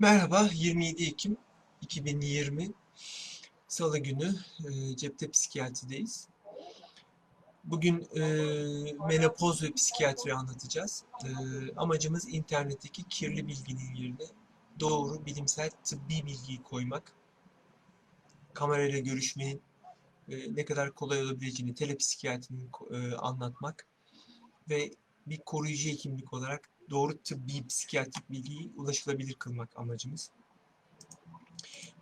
Merhaba, 27 Ekim 2020 Salı günü e, cepte psikiyatrideyiz. Bugün e, menopoz ve psikiyatri anlatacağız. E, amacımız internetteki kirli bilginin yerine doğru bilimsel tıbbi bilgiyi koymak. Kamerayla görüşmenin e, ne kadar kolay olabileceğini, telepsikiyatrinin e, anlatmak ve bir koruyucu hekimlik olarak doğru tıbbi psikiyatrik bilgiyi ulaşılabilir kılmak amacımız.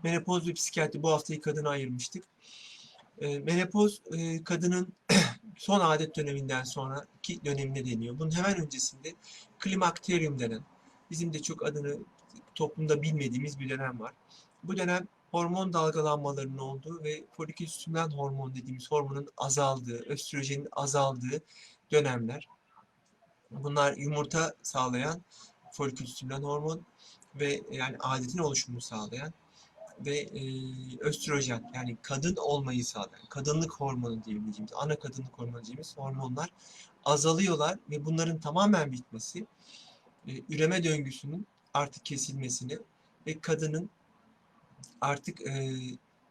Menopoz ve psikiyatri bu haftayı kadına ayırmıştık. E, menopoz e, kadının son adet döneminden sonraki dönemine deniyor. Bunun hemen öncesinde klimakterium denen, bizim de çok adını toplumda bilmediğimiz bir dönem var. Bu dönem hormon dalgalanmalarının olduğu ve folikül stimülan hormon dediğimiz hormonun azaldığı, östrojenin azaldığı dönemler. Bunlar yumurta sağlayan folikül stimülan hormon ve yani adetin oluşumunu sağlayan ve e, östrojen yani kadın olmayı sağlayan, kadınlık hormonu diyebileceğimiz, ana kadınlık hormonu diyeceğimiz hormonlar azalıyorlar ve bunların tamamen bitmesi e, üreme döngüsünün artık kesilmesini ve kadının artık e,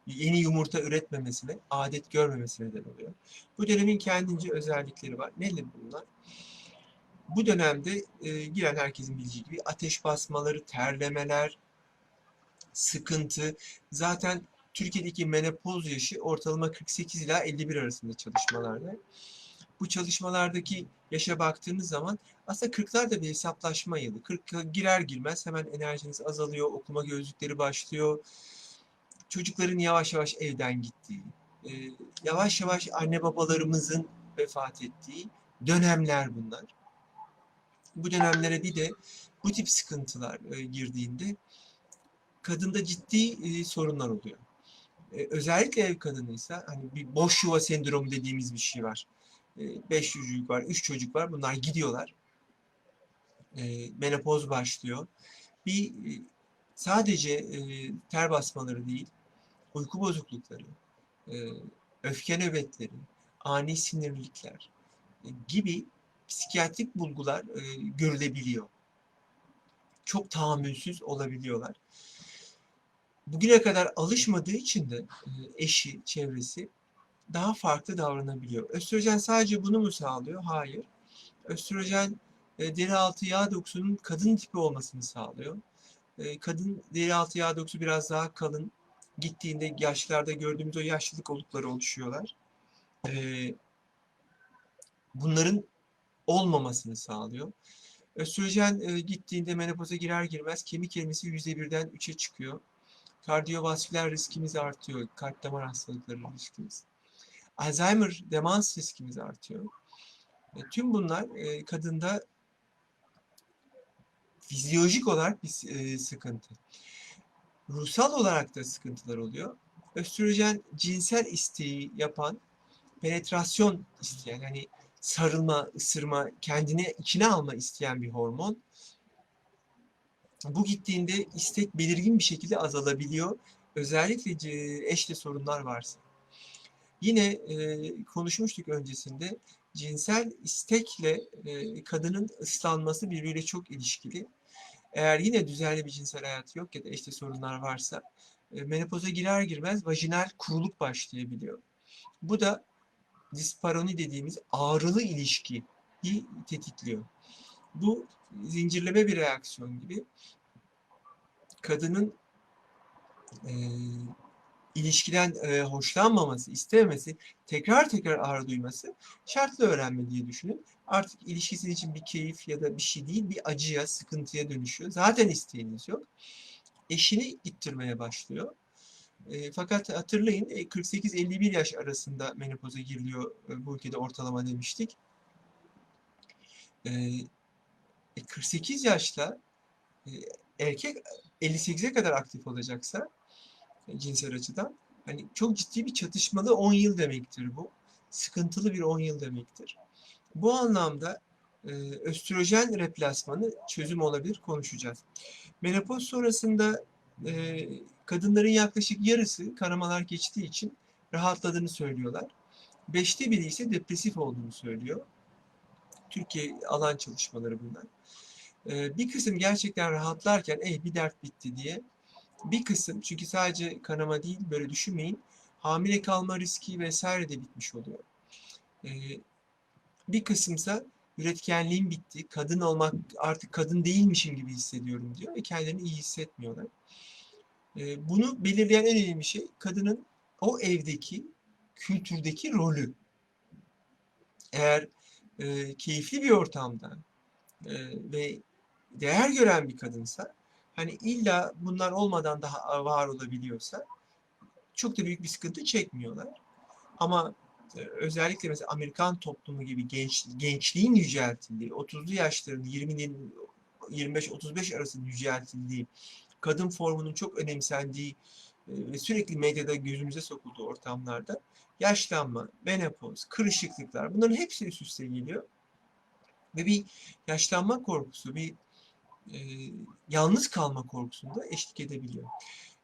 yeni yumurta üretmemesine, adet görmemesine neden oluyor. Bu dönemin kendince özellikleri var. Nedir bunlar? Bu dönemde e, giren herkesin bildiği gibi ateş basmaları, terlemeler, sıkıntı. Zaten Türkiye'deki menopoz yaşı ortalama 48 ila 51 arasında çalışmalarda. Bu çalışmalardaki yaşa baktığınız zaman aslında 40'lar da bir hesaplaşma yılı. 40 girer girmez hemen enerjiniz azalıyor, okuma gözlükleri başlıyor. Çocukların yavaş yavaş evden gittiği, e, yavaş yavaş anne babalarımızın vefat ettiği dönemler bunlar. Bu dönemlere bir de bu tip sıkıntılar e, girdiğinde kadında ciddi e, sorunlar oluyor. E, özellikle ev kadınıysa hani bir boş yuva sendromu dediğimiz bir şey var. E, beş çocuk var, üç çocuk var. Bunlar gidiyorlar. Menopoz başlıyor. Bir sadece ter basmaları değil, uyku bozuklukları, e, öfke nöbetleri, ani sinirlilikler gibi psikiyatrik bulgular e, görülebiliyor. Çok tahammülsüz olabiliyorlar. Bugüne kadar alışmadığı için de e, eşi, çevresi daha farklı davranabiliyor. Östrojen sadece bunu mu sağlıyor? Hayır. Östrojen e, deri altı yağ dokusunun kadın tipi olmasını sağlıyor. E, kadın deri altı yağ dokusu biraz daha kalın. Gittiğinde yaşlarda gördüğümüz o yaşlılık olukları oluşuyorlar. E, bunların olmamasını sağlıyor. Östrojen e, gittiğinde menopoza girer girmez kemik erimisi %1'den 3'e çıkıyor. Kardiyovasküler riskimiz artıyor. Kalp damar hastalıkları riskimiz. Alzheimer demans riskimiz artıyor. E, tüm bunlar e, kadında fizyolojik olarak bir e, sıkıntı. Ruhsal olarak da sıkıntılar oluyor. Östrojen cinsel isteği yapan, penetrasyon isteyen, yani sarılma, ısırma, kendine içine alma isteyen bir hormon. Bu gittiğinde istek belirgin bir şekilde azalabiliyor. Özellikle eşle sorunlar varsa. Yine e, konuşmuştuk öncesinde cinsel istekle e, kadının ıslanması birbiriyle çok ilişkili. Eğer yine düzenli bir cinsel hayatı yok ya da eşte sorunlar varsa e, menopoza girer girmez vajinal kuruluk başlayabiliyor. Bu da disparoni dediğimiz ağrılı ilişkiyi tetikliyor. Bu zincirleme bir reaksiyon gibi kadının e, ilişkiden e, hoşlanmaması, istememesi, tekrar tekrar ağrı duyması şartlı öğrenme diye düşünün. Artık ilişkisi için bir keyif ya da bir şey değil, bir acıya, sıkıntıya dönüşüyor. Zaten isteğiniz yok. Eşini ittirmeye başlıyor. E, fakat hatırlayın e, 48-51 yaş arasında menopoza giriliyor e, bu ülkede ortalama demiştik. E, 48 yaşta e, erkek 58'e kadar aktif olacaksa e, cinsel açıdan hani çok ciddi bir çatışmalı 10 yıl demektir bu. Sıkıntılı bir 10 yıl demektir. Bu anlamda e, östrojen replasmanı çözüm olabilir konuşacağız. Menopoz sonrasında e, kadınların yaklaşık yarısı kanamalar geçtiği için rahatladığını söylüyorlar. Beşte biri ise depresif olduğunu söylüyor. Türkiye alan çalışmaları bunlar. E, bir kısım gerçekten rahatlarken ey bir dert bitti diye. Bir kısım çünkü sadece kanama değil böyle düşünmeyin. Hamile kalma riski vesaire de bitmiş oluyor. E, bir kısımsa üretkenliğim bitti. Kadın olmak artık kadın değilmişim gibi hissediyorum diyor ve kendilerini iyi hissetmiyorlar. E, bunu belirleyen en önemli şey kadının o evdeki kültürdeki rolü. Eğer e, keyifli bir ortamda e, ve değer gören bir kadınsa hani illa bunlar olmadan daha var olabiliyorsa çok da büyük bir sıkıntı çekmiyorlar. Ama özellikle mesela Amerikan toplumu gibi genç gençliğin yüceltildiği, 30'lu yaşların 20'nin 25-35 arasında yüceltildiği, kadın formunun çok önemsendiği e, ve sürekli medyada gözümüze sokulduğu ortamlarda yaşlanma, menopoz, kırışıklıklar bunların hepsi üst üste geliyor. Ve bir yaşlanma korkusu, bir e, yalnız kalma korkusunda eşlik edebiliyor.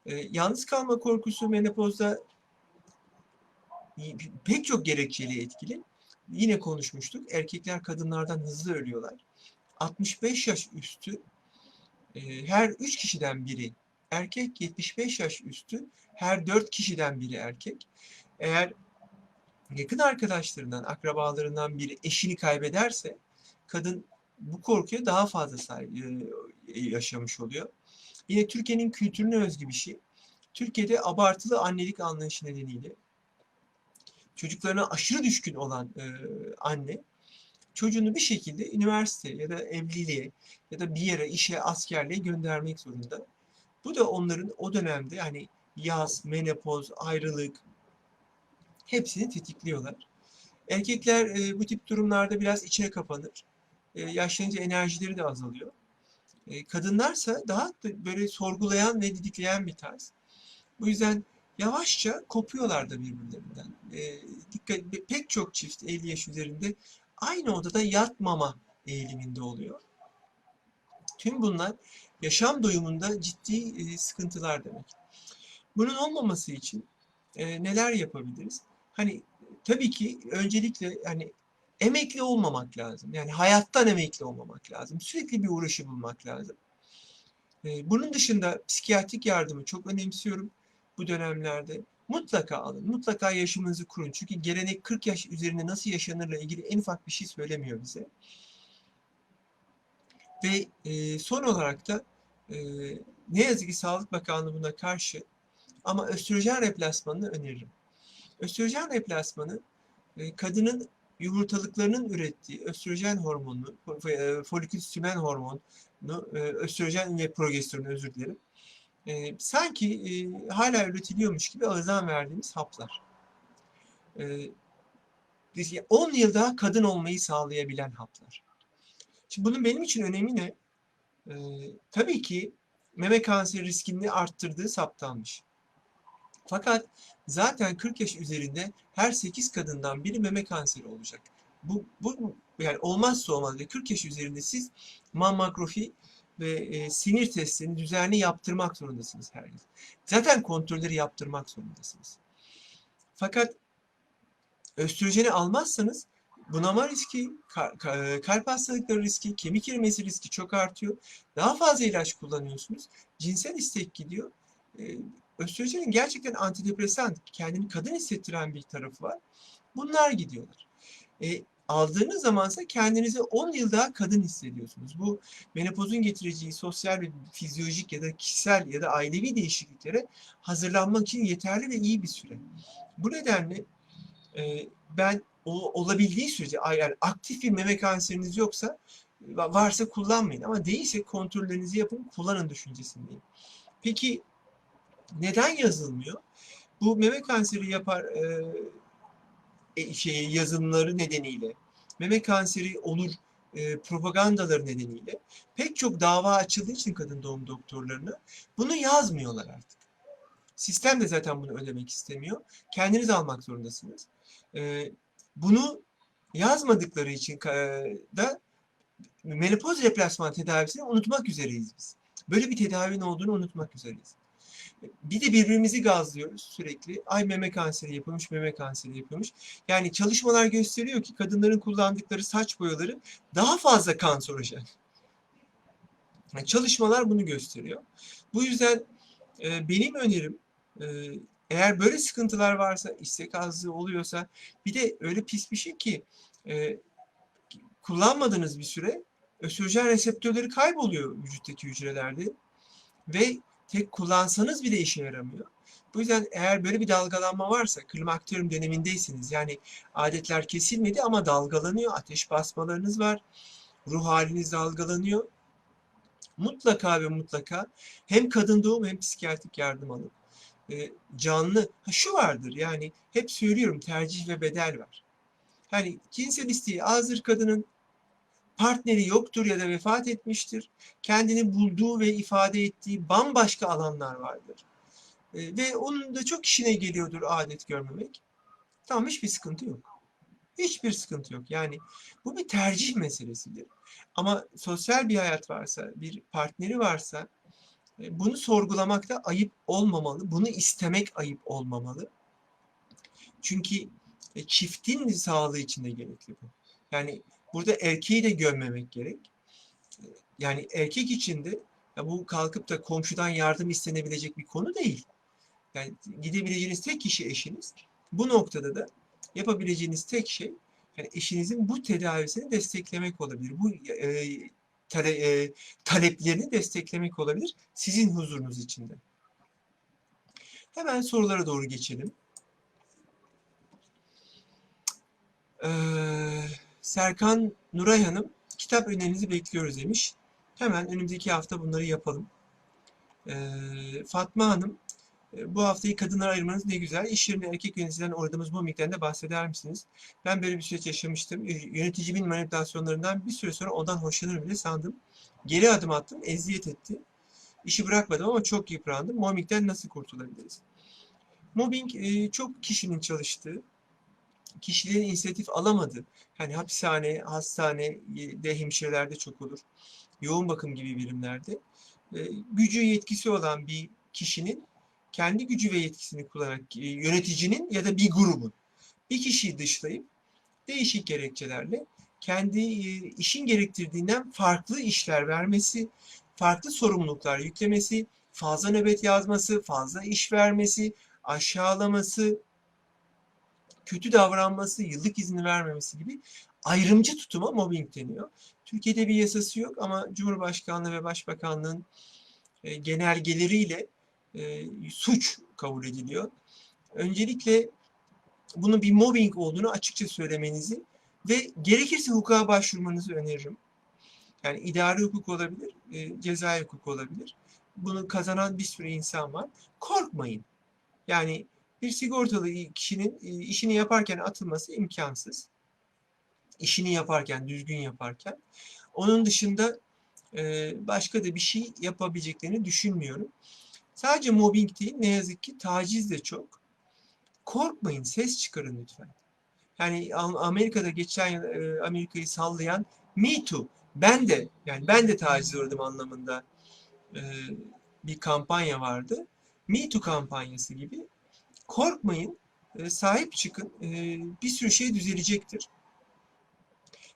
E, yalnız kalma korkusu menopozda pek çok gerekçeli etkili. Yine konuşmuştuk. Erkekler kadınlardan hızlı ölüyorlar. 65 yaş üstü e, her 3 kişiden biri erkek, 75 yaş üstü her 4 kişiden biri erkek. Eğer yakın arkadaşlarından, akrabalarından biri eşini kaybederse kadın bu korkuya daha fazla e, yaşamış oluyor. Yine Türkiye'nin kültürüne özgü bir şey. Türkiye'de abartılı annelik anlayışı nedeniyle çocuklarına aşırı düşkün olan e, anne çocuğunu bir şekilde üniversite ya da evliliğe ya da bir yere işe askerliğe göndermek zorunda. Bu da onların o dönemde hani yaz, menopoz, ayrılık hepsini tetikliyorlar. Erkekler e, bu tip durumlarda biraz içine kapanır. E, yaşlanınca enerjileri de azalıyor. E, kadınlarsa daha böyle sorgulayan ve didikleyen bir tarz. Bu yüzden yavaşça kopuyorlar da birbirlerinden. E, dikkat, pek çok çift 50 yaş üzerinde aynı odada yatmama eğiliminde oluyor. Tüm bunlar yaşam doyumunda ciddi e, sıkıntılar demek. Bunun olmaması için e, neler yapabiliriz? Hani tabii ki öncelikle hani emekli olmamak lazım. Yani hayattan emekli olmamak lazım. Sürekli bir uğraşı bulmak lazım. E, bunun dışında psikiyatrik yardımı çok önemsiyorum bu dönemlerde. Mutlaka alın. Mutlaka yaşamınızı kurun. Çünkü gelenek 40 yaş üzerinde nasıl yaşanırla ilgili en ufak bir şey söylemiyor bize. Ve e, son olarak da e, ne yazık ki Sağlık Bakanlığı buna karşı ama östrojen replasmanını öneririm. Östrojen replasmanı e, kadının yumurtalıklarının ürettiği östrojen e, folikül stümen hormonunu, e, östrojen ve progesteron özür dilerim, e, sanki e, hala üretiliyormuş gibi ağızdan verdiğimiz haplar. E, 10 yıl daha kadın olmayı sağlayabilen haplar. Şimdi bunun benim için önemi ne? E, tabii ki meme kanseri riskini arttırdığı saptanmış. Fakat zaten 40 yaş üzerinde her 8 kadından biri meme kanseri olacak. Bu, bu yani olmazsa olmaz ve 40 yaş üzerinde siz mammografi ve e, sinir testini düzenli yaptırmak zorundasınız her yıl. Zaten kontrolleri yaptırmak zorundasınız. Fakat östrojeni almazsanız bunama riski, kalp hastalıkları riski, kemik erimesi riski çok artıyor. Daha fazla ilaç kullanıyorsunuz. Cinsel istek gidiyor. E, östrojenin gerçekten antidepresan, kendini kadın hissettiren bir tarafı var. Bunlar gidiyorlar. E, aldığınız zamansa kendinizi 10 yıl daha kadın hissediyorsunuz. Bu menopozun getireceği sosyal ve fizyolojik ya da kişisel ya da ailevi değişikliklere hazırlanmak için yeterli ve iyi bir süre. Bu nedenle e, ben o olabildiği sürece yani aktif bir meme kanseriniz yoksa varsa kullanmayın ama değilse kontrollerinizi yapın kullanın düşüncesindeyim. Peki neden yazılmıyor? Bu meme kanseri yapar e, şey yazılımları nedeniyle meme kanseri olur e, propagandaları nedeniyle pek çok dava açıldığı için kadın doğum doktorlarına bunu yazmıyorlar artık. Sistem de zaten bunu ödemek istemiyor. Kendiniz almak zorundasınız. E, bunu yazmadıkları için da menopoz replasman tedavisini unutmak üzereyiz biz. Böyle bir tedavinin olduğunu unutmak üzereyiz. Bir de birbirimizi gazlıyoruz sürekli. Ay meme kanseri yapılmış, meme kanseri yapılmış. Yani çalışmalar gösteriyor ki kadınların kullandıkları saç boyaları daha fazla kanserojen. Yani çalışmalar bunu gösteriyor. Bu yüzden e, benim önerim e, eğer böyle sıkıntılar varsa, istek azlığı oluyorsa bir de öyle pis bir şey ki e, kullanmadığınız bir süre östrojen reseptörleri kayboluyor vücuttaki hücrelerde ve tek kullansanız bile işe yaramıyor. Bu yüzden eğer böyle bir dalgalanma varsa, klimakterium dönemindeyseniz yani adetler kesilmedi ama dalgalanıyor, ateş basmalarınız var, ruh haliniz dalgalanıyor. Mutlaka ve mutlaka hem kadın doğum hem psikiyatrik yardım alın. E, canlı, ha şu vardır yani hep söylüyorum tercih ve bedel var. Hani cinsel isteği azdır kadının partneri yoktur ya da vefat etmiştir. Kendini bulduğu ve ifade ettiği bambaşka alanlar vardır. E, ve onun da çok işine geliyordur adet görmemek. Tamam hiçbir sıkıntı yok. Hiçbir sıkıntı yok. Yani bu bir tercih meselesidir. Ama sosyal bir hayat varsa, bir partneri varsa e, bunu sorgulamakta ayıp olmamalı. Bunu istemek ayıp olmamalı. Çünkü e, çiftin sağlığı için de gerekli bu. Yani burada erkeği de gömmemek gerek. Yani erkek için de ya bu kalkıp da komşudan yardım istenebilecek bir konu değil. Yani gidebileceğiniz tek kişi eşiniz. Bu noktada da yapabileceğiniz tek şey yani eşinizin bu tedavisini desteklemek olabilir. Bu e, tale, e, taleplerini desteklemek olabilir sizin huzurunuz içinde. Hemen sorulara doğru geçelim. Ee, Serkan Nuray Hanım, kitap önerinizi bekliyoruz demiş. Hemen önümüzdeki hafta bunları yapalım. Ee, Fatma Hanım, e, bu haftayı kadınlar ayırmanız ne güzel. İş yerinde erkek yöneticiden uğradığımız mobbingden de bahseder misiniz? Ben böyle bir süreç yaşamıştım. Yöneticimin manipülasyonlarından bir süre sonra ondan hoşlanır bile sandım. Geri adım attım, eziyet etti. İşi bırakmadım ama çok yıprandım. Mobbingden nasıl kurtulabiliriz? Mobbing e, çok kişinin çalıştığı, kişilerin inisiyatif alamadığı, hani hapishane, hastane de hemşirelerde çok olur. Yoğun bakım gibi birimlerde. e, gücü yetkisi olan bir kişinin kendi gücü ve yetkisini kullanarak e, yöneticinin ya da bir grubun bir kişiyi dışlayıp değişik gerekçelerle kendi e, işin gerektirdiğinden farklı işler vermesi, farklı sorumluluklar yüklemesi, fazla nöbet yazması, fazla iş vermesi, aşağılaması, kötü davranması, yıllık izni vermemesi gibi ayrımcı tutuma mobbing deniyor. Türkiye'de bir yasası yok ama Cumhurbaşkanlığı ve Başbakanlığın e, genelgeleriyle e, suç kabul ediliyor. Öncelikle bunun bir mobbing olduğunu açıkça söylemenizi ve gerekirse hukuka başvurmanızı öneririm. Yani idari hukuk olabilir, e, cezai hukuk olabilir. Bunu kazanan bir sürü insan var. Korkmayın. Yani bir sigortalı kişinin e, işini yaparken atılması imkansız. İşini yaparken, düzgün yaparken. Onun dışında e, başka da bir şey yapabileceklerini düşünmüyorum. Sadece mobbing değil, ne yazık ki taciz de çok. Korkmayın, ses çıkarın lütfen. Yani Amerika'da geçen e, Amerika'yı sallayan Me Too, ben de, yani ben de taciz uğradım anlamında bir kampanya vardı. Me Too kampanyası gibi. Korkmayın, e, sahip çıkın, e, bir sürü şey düzelecektir.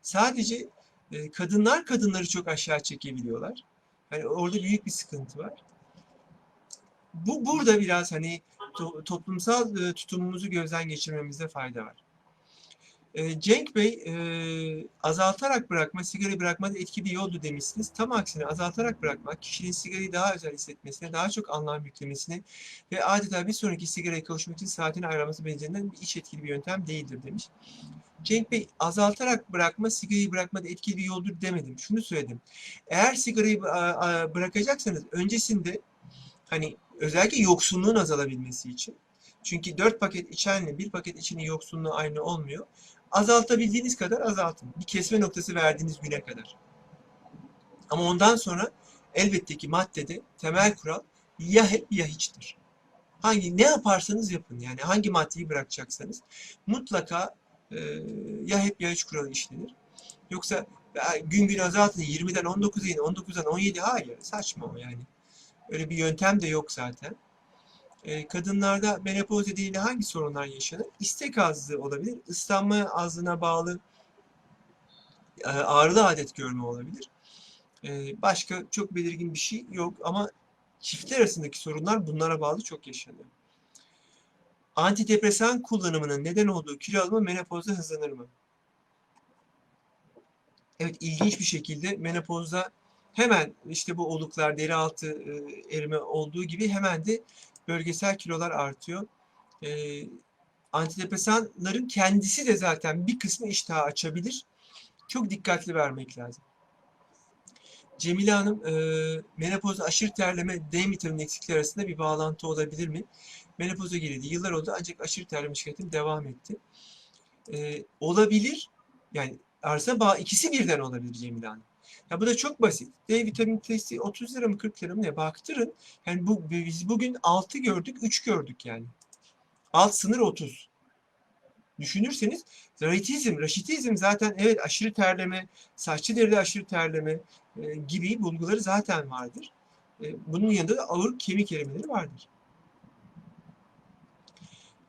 Sadece e, kadınlar kadınları çok aşağı çekebiliyorlar. Yani orada büyük bir sıkıntı var. Bu burada biraz hani to, toplumsal e, tutumumuzu gözden geçirmemizde fayda var. E, Cenk Bey e, azaltarak bırakma, sigarayı bırakmada etkili yoldu demişsiniz. Tam aksine azaltarak bırakmak kişinin sigarayı daha özel hissetmesine, daha çok anlam yüklemesine ve adeta bir sonraki sigaraya kavuşmak için saatini ayırması benzerinden bir iç etkili bir yöntem değildir demiş. Cenk Bey azaltarak bırakma, sigarayı bırakmada etkili bir yoldur demedim. Şunu söyledim. Eğer sigarayı bırakacaksanız öncesinde hani özellikle yoksunluğun azalabilmesi için. Çünkü 4 paket içenle 1 paket içenin yoksunluğu aynı olmuyor. Azaltabildiğiniz kadar azaltın. Bir kesme noktası verdiğiniz güne kadar. Ama ondan sonra elbette ki maddede temel kural ya hep ya hiçtir. Hangi ne yaparsanız yapın yani hangi maddeyi bırakacaksanız mutlaka e, ya hep ya hiç kuralı işlenir. Yoksa gün gün azaltın 20'den 19'a in 19'dan 17 hayır saçma o yani. Öyle bir yöntem de yok zaten. E, kadınlarda menopoz nedeniyle hangi sorunlar yaşanır? İstek azlığı olabilir. Islanma azlığına bağlı e, ağrılı adet görme olabilir. E, başka çok belirgin bir şey yok ama çiftler arasındaki sorunlar bunlara bağlı çok yaşanıyor. Antidepresan kullanımının neden olduğu kilo alımı menopozda hızlanır mı? Evet ilginç bir şekilde menopozda hemen işte bu oluklar, deri altı e, erime olduğu gibi hemen de bölgesel kilolar artıyor. E, antidepresanların kendisi de zaten bir kısmı iştahı açabilir. Çok dikkatli vermek lazım. Cemile Hanım, e, menopozda aşırı terleme D vitamini eksikliği arasında bir bağlantı olabilir mi? Menopoza girildi. Yıllar oldu ancak aşırı terleme şikayetim devam etti. E, olabilir. Yani arasında bağ, ikisi birden olabilir Cemile Hanım. Ya bu da çok basit. D vitamini testi 30 lira mı 40 lira mı ne baktırın. Yani bu biz bugün 6 gördük, 3 gördük yani. Alt sınır 30. Düşünürseniz raşitizm, raşitizm zaten evet aşırı terleme, saçlı deride aşırı terleme e, gibi bulguları zaten vardır. E, bunun yanında da ağır kemik erimeleri vardır.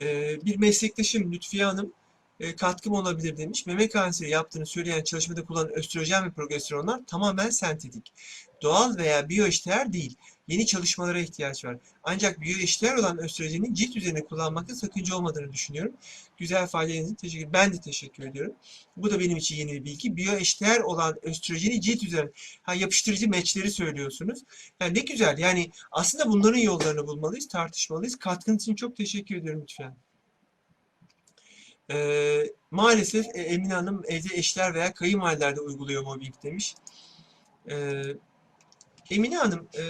E, bir meslektaşım Lütfiye Hanım e, katkım olabilir demiş. Meme kanseri yaptığını söyleyen çalışmada kullanılan östrojen ve progesteronlar tamamen sentetik. Doğal veya biyoeşdeğer değil. Yeni çalışmalara ihtiyaç var. Ancak biyoeşdeğer olan östrojenin cilt üzerine kullanmakta sakınca olmadığını düşünüyorum. Güzel faydalarınız için teşekkür Ben de teşekkür ediyorum. Bu da benim için yeni bir bilgi. Biyoeşdeğer olan östrojeni cilt üzerine ha, yapıştırıcı meçleri söylüyorsunuz. Yani ne güzel. Yani aslında bunların yollarını bulmalıyız, tartışmalıyız. Katkınız için çok teşekkür ediyorum lütfen. Ee, maalesef e, Emine Hanım evde eşler veya kayınvalidelerde uyguluyor mobbing demiş. Ee, Emine Hanım, e,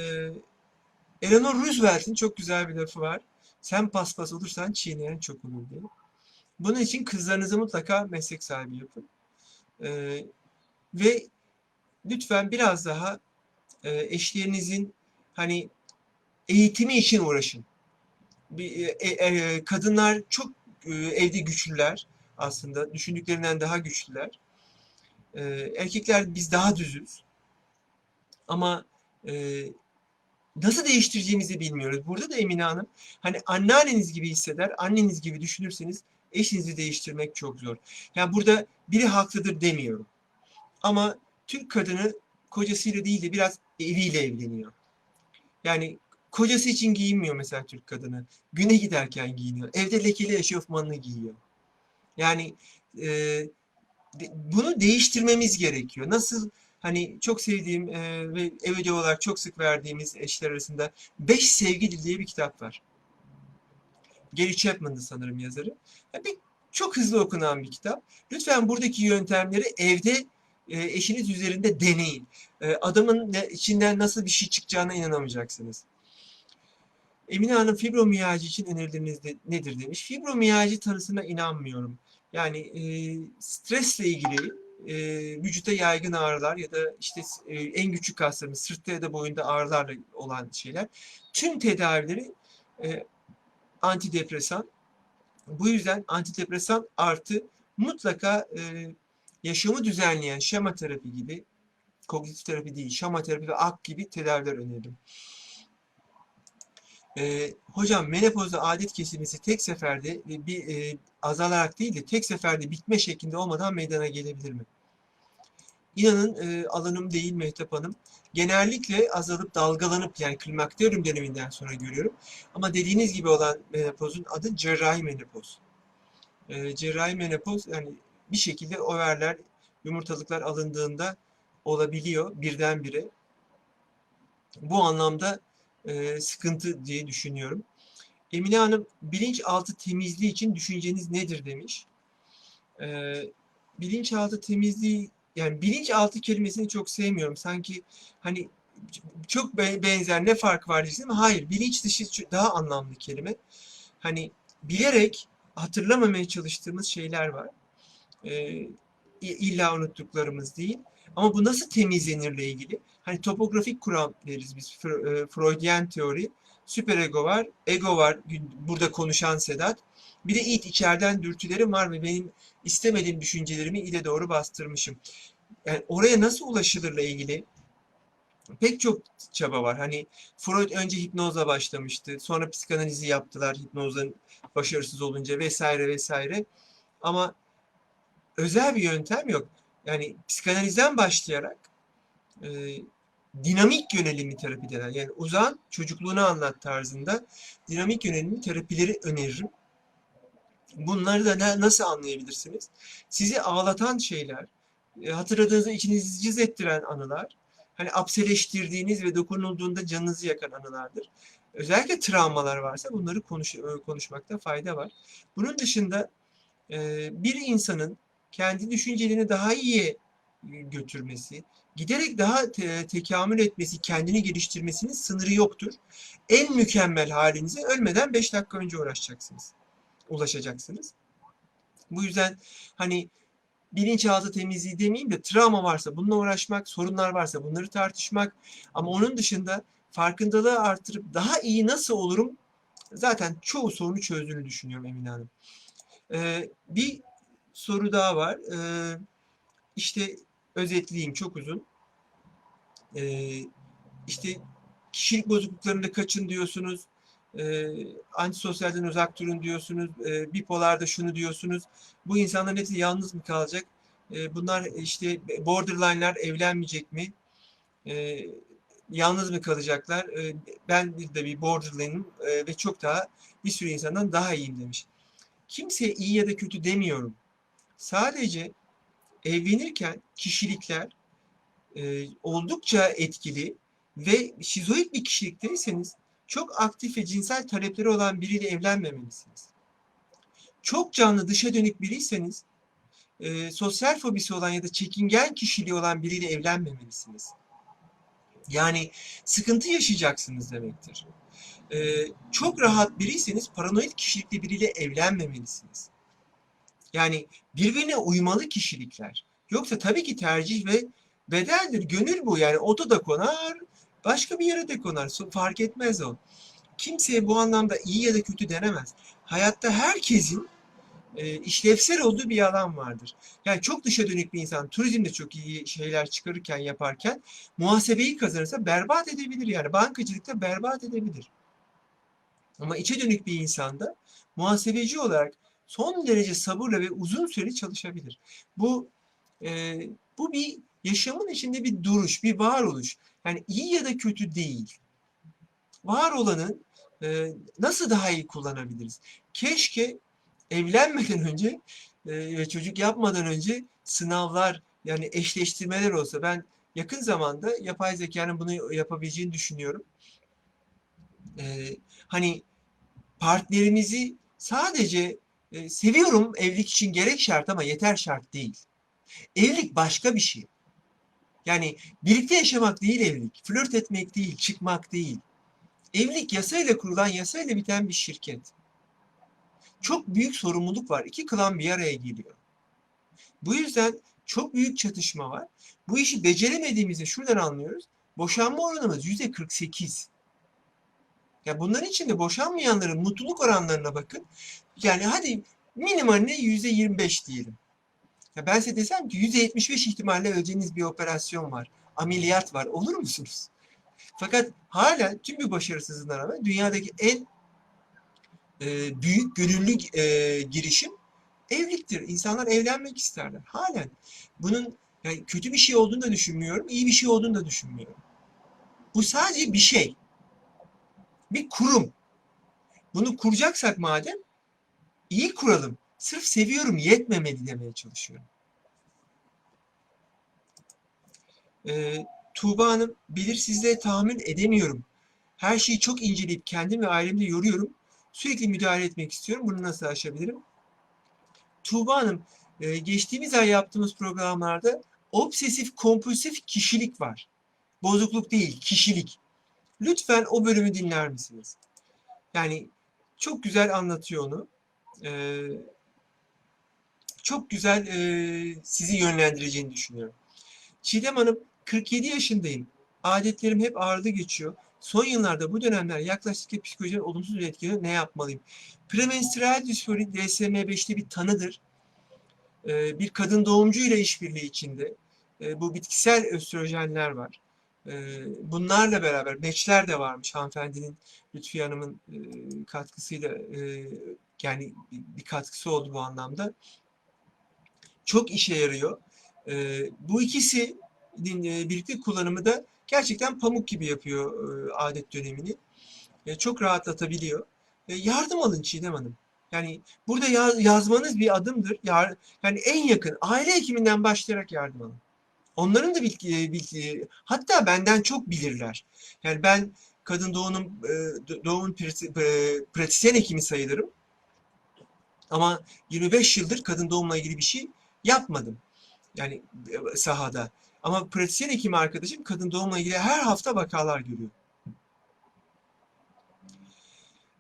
Eleanor Roosevelt'in çok güzel bir lafı var. Sen paspas olursan çiğneyen çok olur diye. Bunun için kızlarınızı mutlaka meslek sahibi yapın. Ee, ve lütfen biraz daha e, eşlerinizin hani eğitimi için uğraşın. Bir, e, e, kadınlar çok e, evde güçlüler aslında. Düşündüklerinden daha güçlüler. E, erkekler biz daha düzüz. Ama e, nasıl değiştireceğimizi bilmiyoruz. Burada da Emine Hanım hani anneanneniz gibi hisseder, anneniz gibi düşünürseniz eşinizi değiştirmek çok zor. Yani burada biri haklıdır demiyorum. Ama Türk kadını kocasıyla değil de biraz eviyle evleniyor. Yani kocası için giyinmiyor mesela Türk kadını. Güne giderken giyiniyor. Evde lekeli eşofmanını giyiyor. Yani e, de, bunu değiştirmemiz gerekiyor. Nasıl hani çok sevdiğim e, ve ev ödevi olarak çok sık verdiğimiz eşler arasında Beş Sevgi Dili diye bir kitap var. Gary Chapman'dı sanırım yazarı. Yani çok hızlı okunan bir kitap. Lütfen buradaki yöntemleri evde e, eşiniz üzerinde deneyin. E, adamın içinden nasıl bir şey çıkacağına inanamayacaksınız. Emine Hanım fibromiyalji için önerileriniz nedir demiş. Fibromiyalji tanısına inanmıyorum. Yani e, stresle ilgili e, vücuta yaygın ağrılar ya da işte e, en güçlü kaslarımız sırtta ya da boyunda ağrılarla olan şeyler. Tüm tedavileri e, antidepresan. Bu yüzden antidepresan artı mutlaka e, yaşamı düzenleyen şema terapi gibi kognitif terapi değil, şama terapi ve ak gibi tedaviler öneririm. E, hocam menopozda adet kesilmesi tek seferde bir e, azalarak değil de tek seferde bitme şeklinde olmadan meydana gelebilir mi? İnanın e, alanım değil Mehtap Hanım. Genellikle azalıp dalgalanıp yani klimakterium döneminden sonra görüyorum. Ama dediğiniz gibi olan menopozun adı cerrahi menopoz. E, cerrahi menopoz yani bir şekilde overler, yumurtalıklar alındığında olabiliyor birdenbire. Bu anlamda e, sıkıntı diye düşünüyorum. Emine Hanım bilinçaltı temizliği için düşünceniz nedir demiş. E, bilinçaltı temizliği yani bilinçaltı kelimesini çok sevmiyorum. Sanki hani çok benzer ne fark var diyeceğim hayır bilinç dışı daha anlamlı kelime. Hani bilerek hatırlamamaya çalıştığımız şeyler var. Ee, illa unuttuklarımız değil. Ama bu nasıl temizlenirle ilgili? Hani topografik kuram deriz biz e, Freudian teori. Süper ego var, ego var burada konuşan Sedat. Bir de it içeriden dürtülerim var ve benim istemediğim düşüncelerimi ile doğru bastırmışım. Yani oraya nasıl ulaşılırla ilgili pek çok çaba var. Hani Freud önce hipnozla başlamıştı. Sonra psikanalizi yaptılar hipnozun başarısız olunca vesaire vesaire. Ama özel bir yöntem yok. Yani psikanalizden başlayarak e, dinamik yönelimli terapi denen yani uzan çocukluğunu anlat tarzında dinamik yönelimli terapileri öneririm. Bunları da nasıl anlayabilirsiniz? Sizi ağlatan şeyler, e, hatırladığınızda içinizi cız ettiren anılar, hani apseleştirdiğiniz ve dokunulduğunda canınızı yakan anılardır. Özellikle travmalar varsa bunları konuş, e, konuşmakta fayda var. Bunun dışında e, bir insanın kendi düşüncelerini daha iyi e, götürmesi, giderek daha te- tekamül etmesi, kendini geliştirmesinin sınırı yoktur. En mükemmel halinize ölmeden 5 dakika önce uğraşacaksınız. Ulaşacaksınız. Bu yüzden hani bilinçaltı temizliği demeyeyim de travma varsa bununla uğraşmak, sorunlar varsa bunları tartışmak ama onun dışında farkındalığı artırıp daha iyi nasıl olurum zaten çoğu sorunu çözdüğünü düşünüyorum Emine Hanım. Ee, bir soru daha var. Ee, işte özetleyeyim çok uzun. Ee, işte kişilik bozukluklarında kaçın diyorsunuz. E, antisosyalden uzak durun diyorsunuz. E, bipolarda şunu diyorsunuz. Bu insanların hepsi yalnız mı kalacak? E, bunlar işte borderline'lar evlenmeyecek mi? E, yalnız mı kalacaklar? E, ben de bir borderline'ım e, ve çok daha bir sürü insandan daha iyiyim demiş. Kimseye iyi ya da kötü demiyorum. Sadece evlenirken kişilikler e, oldukça etkili ve şizoid bir kişilikteyseniz çok aktif ve cinsel talepleri olan biriyle evlenmemelisiniz. Çok canlı dışa dönük biriyseniz e, sosyal fobisi olan ya da çekingen kişiliği olan biriyle evlenmemelisiniz. Yani sıkıntı yaşayacaksınız demektir. E, çok rahat biriyseniz paranoid kişilikli biriyle evlenmemelisiniz. Yani birbirine uymalı kişilikler. Yoksa tabii ki tercih ve bedeldir. Gönül bu yani oto da konar, başka bir yere de konar. Fark etmez o. Kimseye bu anlamda iyi ya da kötü denemez. Hayatta herkesin e, işlevsel olduğu bir alan vardır. Yani çok dışa dönük bir insan turizmde çok iyi şeyler çıkarırken yaparken muhasebeyi kazanırsa berbat edebilir yani bankacılıkta berbat edebilir. Ama içe dönük bir insanda muhasebeci olarak son derece sabırla ve uzun süreli çalışabilir. Bu e, bu bir yaşamın içinde bir duruş, bir varoluş. Yani iyi ya da kötü değil. Var olanı e, nasıl daha iyi kullanabiliriz? Keşke evlenmeden önce e, ve çocuk yapmadan önce sınavlar yani eşleştirmeler olsa. Ben yakın zamanda yapay zekanın bunu yapabileceğini düşünüyorum. E, hani partnerimizi sadece e, seviyorum evlilik için gerek şart ama yeter şart değil. Evlilik başka bir şey. Yani birlikte yaşamak değil evlilik, flört etmek değil, çıkmak değil. Evlilik yasayla kurulan, yasayla biten bir şirket. Çok büyük sorumluluk var. İki klan bir araya geliyor. Bu yüzden çok büyük çatışma var. Bu işi beceremediğimizi şuradan anlıyoruz. Boşanma oranımız yüzde 48. Ya bunların içinde boşanmayanların mutluluk oranlarına bakın. Yani hadi minimaline yüzde 25 diyelim. Ya ben size desem ki yüzde 75 ihtimalle öleceğiniz bir operasyon var. Ameliyat var. Olur musunuz? Fakat hala tüm bir başarısızlığına rağmen dünyadaki en e, büyük gönüllü e, girişim evliliktir. İnsanlar evlenmek isterler. Halen. Bunun yani kötü bir şey olduğunu da düşünmüyorum. iyi bir şey olduğunu da düşünmüyorum. Bu sadece bir şey. Bir kurum. Bunu kuracaksak madem iyi kuralım. Sırf seviyorum yetmemeli demeye çalışıyorum. Ee, Tuğba Hanım, belirsizliğe tahammül edemiyorum. Her şeyi çok inceleyip kendim ve ailemde yoruyorum. Sürekli müdahale etmek istiyorum. Bunu nasıl aşabilirim? Tuğba Hanım, e, geçtiğimiz ay yaptığımız programlarda obsesif kompulsif kişilik var. Bozukluk değil, kişilik. Lütfen o bölümü dinler misiniz? Yani çok güzel anlatıyor onu. Ee, çok güzel e, sizi yönlendireceğini düşünüyorum. Çiğdem Hanım 47 yaşındayım. Adetlerim hep ağırda geçiyor. Son yıllarda bu dönemler yaklaştıkça psikolojinin olumsuz etkiliyor. Ne yapmalıyım? Premenstrüel disfori DSM-5'te bir tanıdır. Ee, bir kadın doğumcuyla işbirliği içinde. Ee, bu bitkisel östrojenler var. Bunlarla beraber meçler de varmış hanımefendinin Lütfiye Hanım'ın katkısıyla yani bir katkısı oldu bu anlamda. Çok işe yarıyor. Bu ikisi e, birlikte kullanımı da gerçekten pamuk gibi yapıyor adet dönemini. Çok rahatlatabiliyor. Yardım alın Çiğdem Hanım. Yani burada ya- yazmanız bir adımdır. Yani en yakın aile hekiminden başlayarak yardım alın. Onların da bilgi, bilgi hatta benden çok bilirler. Yani ben kadın doğumun e, prati- e, pratisyen hekimi sayılırım. Ama 25 yıldır kadın doğumla ilgili bir şey yapmadım. Yani e, sahada. Ama pratisyen hekimi arkadaşım kadın doğumla ilgili her hafta vakalar görüyor.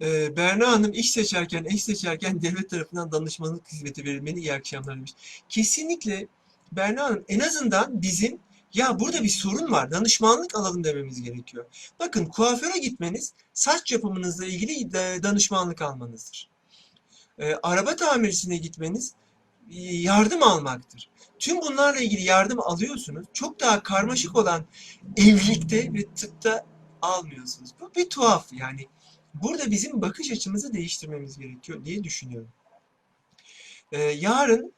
Ee, Berna Hanım iş seçerken, eş seçerken devlet tarafından danışmanlık hizmeti verilmeli. İyi akşamlar demiş. Kesinlikle Berna Hanım en azından bizim ya burada bir sorun var, danışmanlık alalım dememiz gerekiyor. Bakın kuaföre gitmeniz saç yapımınızla ilgili de- danışmanlık almanızdır. Ee, araba tamircisine gitmeniz e, yardım almaktır. Tüm bunlarla ilgili yardım alıyorsunuz. Çok daha karmaşık olan evlilikte ve tıpta almıyorsunuz. Bu bir tuhaf yani. Burada bizim bakış açımızı değiştirmemiz gerekiyor diye düşünüyorum. Ee, yarın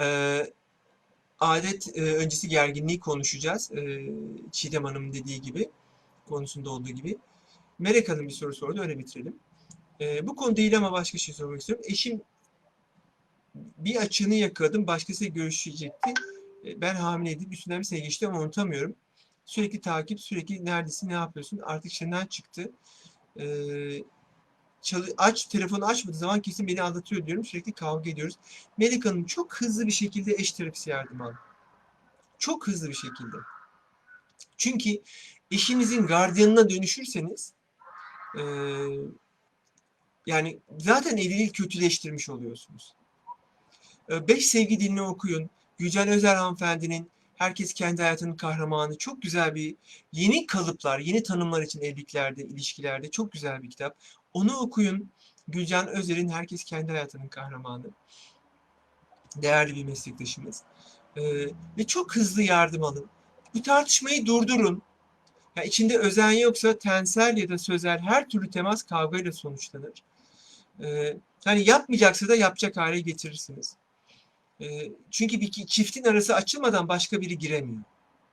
e, adet e, öncesi gerginliği konuşacağız. E, Çiğdem Hanım'ın dediği gibi, konusunda olduğu gibi. Melek Hanım bir soru sordu, öyle bitirelim. E, bu konu değil ama başka şey sormak istiyorum. Eşim bir açığını yakaladım, başkasıyla görüşecekti. E, ben hamileydim, üstünden bir sene geçti ama unutamıyorum. Sürekli takip, sürekli neredesin, ne yapıyorsun? Artık şeyden çıktı. E, aç, telefonu açmadığı zaman kesin beni aldatıyor diyorum. Sürekli kavga ediyoruz. Melek Hanım çok hızlı bir şekilde eş terapisi yardımı alın. Çok hızlı bir şekilde. Çünkü eşinizin gardiyanına dönüşürseniz e, yani zaten evliliği kötüleştirmiş oluyorsunuz. E, Beş Sevgi Dilini okuyun. Gülcan Özer hanımefendinin Herkes Kendi Hayatının Kahramanı çok güzel bir yeni kalıplar, yeni tanımlar için evliliklerde, ilişkilerde çok güzel bir kitap. Onu okuyun. Gülcan Özer'in Herkes Kendi Hayatının Kahramanı. Değerli bir meslektaşımız. E, ve çok hızlı yardım alın. Bu tartışmayı durdurun. Ya içinde özen yoksa tensel ya da sözel her türlü temas kavgayla sonuçlanır. Ee, yani yapmayacaksa da yapacak hale getirirsiniz. Ee, çünkü bir çiftin arası açılmadan başka biri giremiyor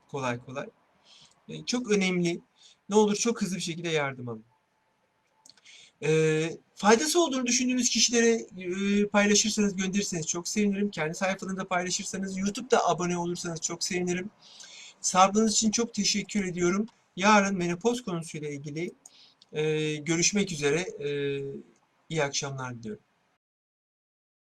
kolay kolay. Ee, çok önemli. Ne olur çok hızlı bir şekilde yardım alın. Ee, faydası olduğunu düşündüğünüz kişilere e, paylaşırsanız, gönderirseniz çok sevinirim. Kendi sayfanızda paylaşırsanız, YouTube'da abone olursanız çok sevinirim. Sabrınız için çok teşekkür ediyorum. Yarın menopoz konusuyla ilgili e, görüşmek üzere. E, iyi akşamlar diliyorum.